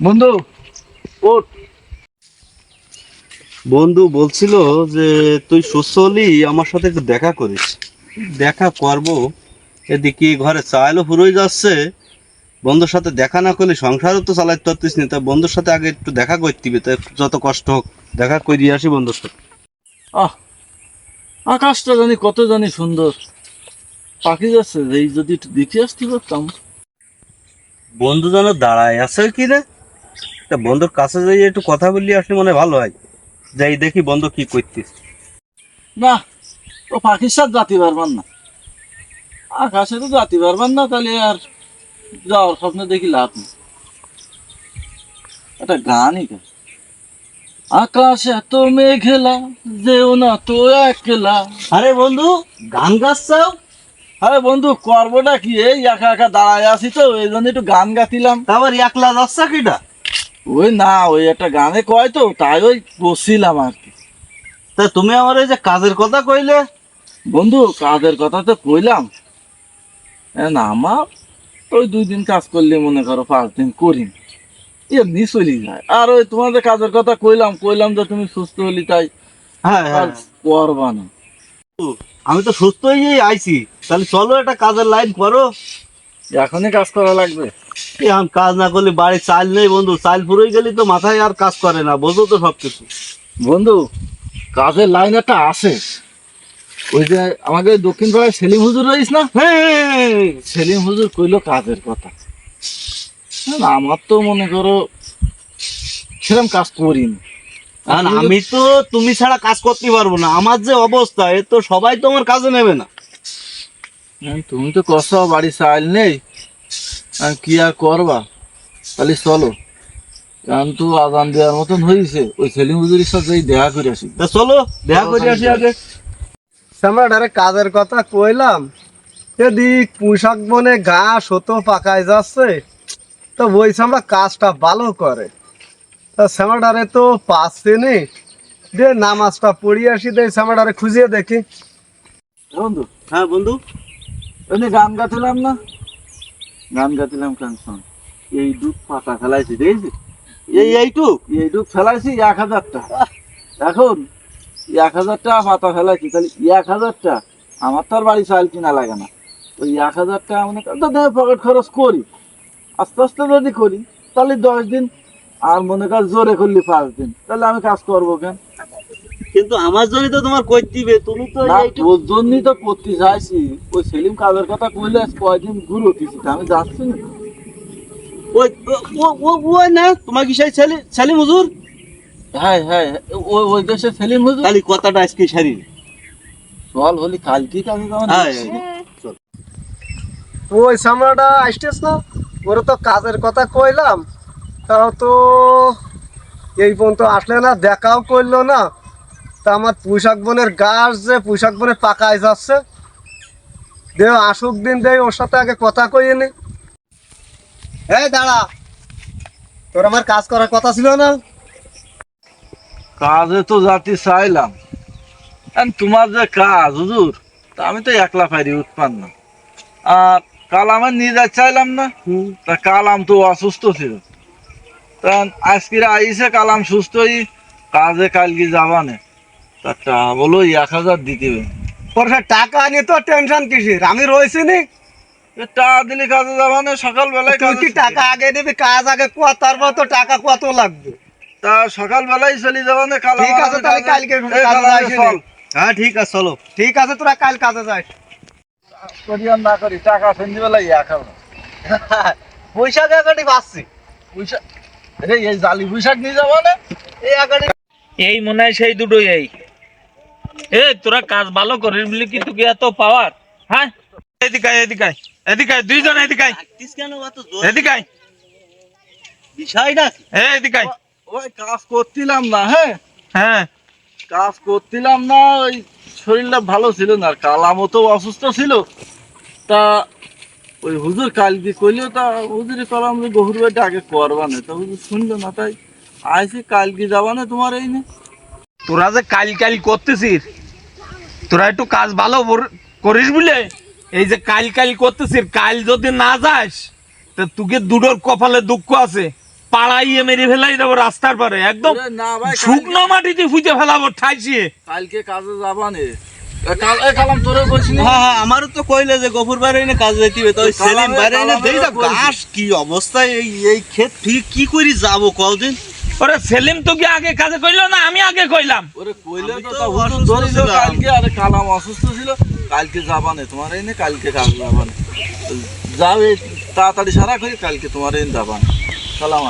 বন্ধু বন্ধু বলছিল যে তুই সুস্থ হলি আমার সাথে একটু দেখা করিস। দেখা করব। এদিকে ঘরে চাইলও ফুরোই যাচ্ছে। বন্ধুর সাথে দেখা না করলে সংসারও তো চালাইতে পারতিস না। তা বন্ধুর সাথে আগে একটু দেখা করতে হবে। তা যত কষ্ট হোক দেখা করিয়ে আসি বন্ধুর সাথে। আহ আকাশটা জানি কত জানি সুন্দর। পাখি যাচ্ছে এই যদি একটু দেখে আসতে পারতাম। বন্ধু যেন দাঁড়ায় আছে কি রে তা বন্ধুর কাছে যাই একটু কথা বললি আসলে মনে ভালো হয়। যাই দেখি বন্ধু কি করতিস। না ও পাখির সাথে যাতে পারবেন না। আকাশে তো যাতে পারবেন না তাহলে আর যাওয়ার স্বপ্ন দেখি লাভ নেই। একটা গানই গান আকাশ এত মেঘেলা যেও না তো একলা। আরে বন্ধু গান গাচ্ছাও? আরে বন্ধু করবোটা কি এই? একা একা দাঁড়ায় আছি তো এই জন্য একটু গান গাতিলাম। তারপর একলা যাচ্ছা কিটা? ওই না ওই একটা গানে কয় তো তাই ওই বসছিলাম আর কি। তা তুমি আমার এই যে কাজের কথা কইলে বন্ধু কাজের কথা তো কইলাম। না আমার ওই দুই দিন কাজ করলে মনে করো পাঁচ দিন করি এমনি চলি যায়। আর ওই তোমাদের কাজের কথা কইলাম কইলাম যে তুমি সুস্থ হলি তাই হ্যাঁ হ্যাঁ। করবা না। আমি তো সুস্থ হয়েই আইছি। তাহলে চলো একটা কাজের লাইন করো। এখনই কাজ করা লাগবে। এখন কাজ না করলে বাড়ি চাল নেই বন্ধু চাল পুরোই গেলি তো মাথায় আর কাজ করে না বোঝো তো সব কিছু বন্ধু কাজের লাইন একটা আছে। ওই যে আমাকে দক্ষিণ পাড়ায় সেলিম হুজুর রইস না? হ্যাঁ সেলিম হুজুর কইলো কাজের কথা। না, আমার তো মনে করো সেরকম কাজ করিনি। আর আমি তো তুমি ছাড়া কাজ করতে পারব না। আমার যে অবস্থা এ তো সবাই তো আমার কাজে নেবে না। হ্যাঁ, তুমি তো কষ্ট বাড়ি চাইল নেই। আর কি আর করবা? তাহলে চলো। কারণ তো আদান দেওয়ার মতন হয়েছে ওই সেলিম হুজুরের সাথে দেখা করে আসি। তা চলো দেখা করে আসি আগে। আমরা কাজের কথা কইলাম। এদিক পুঁশাক বনে ঘাস হতো পাকায় যাচ্ছে। তো ওই আমরা কাজটা ভালো করে। তা শ্যামাডারে তো পাচ্ছে নি দে নামাজটা পড়ি আসি দে শ্যামাডারে খুঁজিয়ে দেখি। বন্ধু। হ্যাঁ বন্ধু। এমনি গান গাছিলাম না। গান গাছিলাম কেন এই দুধ পাতা ফেলাইছি দেখেছি এই এইটু এই দুধ ফেলাইছি এক হাজারটা। এখন এক হাজারটা পাতা ফেলাইছি তাহলে এক হাজারটা আমার তো আর বাড়ি চাল কিনা লাগে না। ওই এক হাজারটা মনে কর পকেট খরচ করি। আস্তে আস্তে যদি করি তাহলে দশ দিন আর মনে কর জোরে করলি পাঁচ দিন তাহলে আমি কাজ করব কেন? কিন্তু আমার জন্য তো তোমার করতে হবে তুমি তো তোর জন্যই তো করতে চাইছি। ওই সেলিম কাজের কথা কইলে কয়দিন ঘুরে উঠেছি আমি যাচ্ছি না। ওই ও ও না তোমার কি সেই ছেলে ছেলে মজুর হ্যাঁ হ্যাঁ ওই ওই দেশে সেলিম হুজুর? খালি কথাটা আজকে সারি চল হলি কালকে কাজে যাওয়া হ্যাঁ ওই শ্যামলাটা আসতেস না? ওরা তো কাজের কথা কইলাম তাও তো এই পর্যন্ত আসলে না দেখাও করল না। তা আমার পুঁশাক বনের গাছ যে পুঁশাক বনে পাকায় যাচ্ছে। দেও আসুক দিন দেই ওর সাথে আগে কথা কইয়ে নি। এই দাঁড়া তোর আমার কাজ করার কথা ছিল না? কাজে তো যাতে চাইলাম। তোমার যে কাজ হুজুর তা আমি তো একলা ফাইরি পারি উৎপান্ন আর কাল আমার নিয়ে যাই চাইলাম না? তা কালাম তো অসুস্থ ছিল। তা আজকে আইসে কালাম সুস্থই কাজে কালকে যাবানে তা বলো এক হাজার দিতে হবে। তোর টাকা নিয়ে তো টেনশন কিসের? আমি রয়েছি নি। টাকা দিলে কাজে সকালবেলায় তুই কি টাকা আগে দিবি কাজ আগে কুয়া তারপর তো টাকা কত লাগবে? তা সকালবেলায় চলে যাবানে কাল ঠিক আছে, তাহলে কালকে নি। হ্যাঁ ঠিক আছে চলো। ঠিক আছে তোরা কাল কাজে যাস। করি আর না করি টাকা সন্ধ্যেবেলায় এক হাজার। বৈশাখ একাটি পাচ্ছি এই জালি পুঁইশাক নিয়ে যাব না? এই একাটি এই মনে হয় সেই দুটোই এই। এ তোরা কাজ ভালো করিস বলে কি তোকে এত পাওয়ার হ্যাঁ? এদিকে এদিকে এদিকে দুইজন এদিকে কেন এত জোর? এদিকে বিষয়টা কি? এ, এদিকে ওই কাজ করছিলাম না হ্যাঁ? হ্যাঁ। কাজ করছিলাম না ওই শরীরটা ভালো ছিল না কালামও তো অসুস্থ ছিল। তা ওই হুজুর কালকে কইলেও তা হুজুরে কলাম যে গহুর বাড়িটা আগে করবা না। তা হুজুর শুনলো না তাই আইসি কালকে যাবা না তোমার এই নে তোরা যে কাল কাল করতেছিস? তোরা একটু কাজ ভালো করিস বলে এই যে কাল কাল করতেছিস কাল যদি না যাস তা তোকে দুটোর কপালে দুঃখ আছে। পাড়াইয়ে মেরে ফেলাই দেবো রাস্তার পরে একদম শুকনো মাটিতে ফুটে ফেলাবো ঠাইছিয়ে কালকে কাজে যাবা নে। এ কাল- এ কালাম তোরে বলছি নি? হ্যাঁ হ্যাঁ আমারও তো কইলে যে গফুর বাইরে কাজ যাইতে তো সেলিম বাইরে দেই না ঘাস কি অবস্থায় এই এই ক্ষেত ঠিক কি করি যাব কদিন? ওরে সেলিম তো কি আগে কাজে কইলো না আমি আগে কইলাম? ওরে কইলে তো তো হুজুর ধরিল কালকে আরে কালাম অসুস্থ ছিল কালকে যাবা নে তোমার এনে কালকে কাজ যাবা নে যাও তাড়াতাড়ি সারা করি কালকে তোমার এনে যাবা নে। কালাম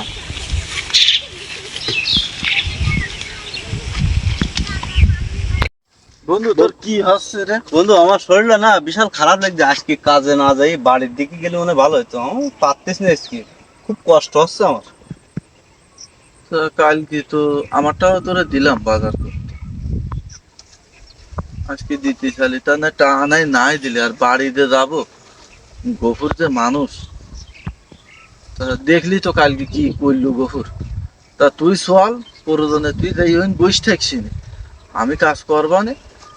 বন্ধু তোর কি হচ্ছে রে? বন্ধু আমার শরীরটা না বিশাল খারাপ লাগছে। আজকে কাজে না যাই বাড়ির দিকে গেলে মনে ভালো হতো আমি পারতেছ না আজকে। খুব কষ্ট হচ্ছে আমার। তা কালকে তো আমারটাও তোরে দিলাম বাজার করতে। আজকে দিতে চালি তা না টানাই নাই দিলে, আর বাড়িতে যাব, গফুর যে মানুষ। দেখলি তো কালকে কি করলু গফুর। তা তুই চল, প্রয়োজনে তুই যাই, ওই বস থাকছি আমি কাজ করবা নে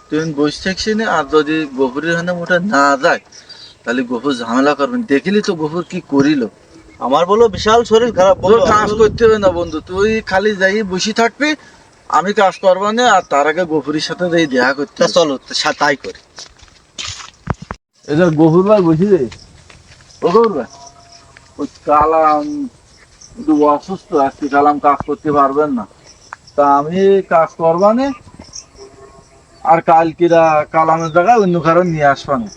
তুই বস থাকছি আর যদি গফুরের হানে মোটা না যায়, তাহলে গফুর ঝামেলা করবেন দেখলি তো গফুর কি করিল। আমার বলো বিশাল শরীর খারাপ তোর কাজ করতে হবে না বন্ধু তুই খালি যাই বসে থাকবি আমি কাজ করব না আর তার আগে গফুরের সাথে যাই দেখা করতে। চলো তা- তাই করি। এটা গফুর ভাই বসি রে। ও গফুর ভাই। ওই কালাম অসুস্থ আজকে কালাম কাজ করতে পারবেন না। তা আমি কাজ করবা না আর কালকিরা কালামের জায়গায় অন্য কারণ নিয়ে আসবা না।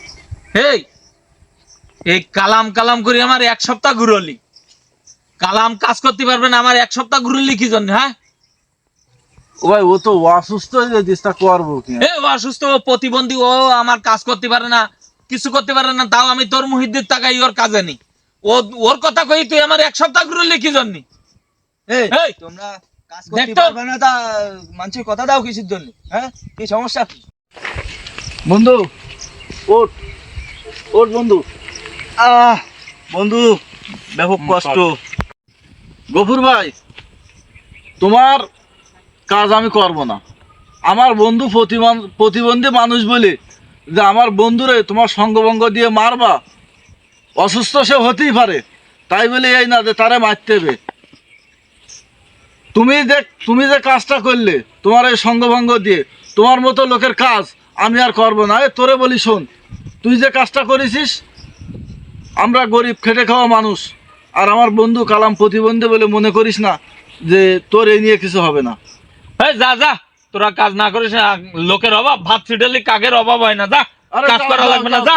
হেই! এই কালাম কালাম করে আমার এক সপ্তাহ ঘুরলি। কালাম কাজ করতে পারবে না আমার এক সপ্তাহ ঘুরলি কি জন্য হ্যাঁ? ভাই ও তো অসুস্থ হয়ে করব এ অসুস্থ ও প্রতিবন্ধী ও আমার কাজ করতে পারে না কিছু করতে পারে না তাও আমি তোর মুহিদ্দির টাকাই ওর কাজে নি। ও ওর কথা কই তুই আমার এক সপ্তাহ ঘুরলি কি জন্য? এই এই! তোমরা কাজ করতে পারবে না তা মানুষের কথা দাও কিসের জন্য হ্যাঁ? কি সমস্যা? বন্ধু ওট ওট বন্ধু। আহ বন্ধু ব্যাপক কষ্ট। গফুর ভাই তোমার কাজ আমি করব না। আমার বন্ধু প্রতিবন্ধী মানুষ বলে যে আমার বন্ধুরে তোমার সঙ্গভঙ্গ দিয়ে মারবা। অসুস্থ সে হতেই পারে। তাই বলে এই না যে তারে মারতে হবে। তুমি যে তুমি যে কাজটা করলে তোমার এই সঙ্গভঙ্গ দিয়ে তোমার মতো লোকের কাজ আমি আর করব না। এ তোরে বলি শোন তুই যে কাজটা করেছিস আমরা গরিব খেটে খাওয়া মানুষ আর আমার বন্ধু কালাম প্রতিবন্ধী বলে মনে করিস না যে তোর এই নিয়ে কিছু হবে না। এই যা যা তোরা কাজ না করিস না, লোকের অভাব ভাত ছিটালি কাকের অভাব হয় না যা কাজ করা লাগবে না যা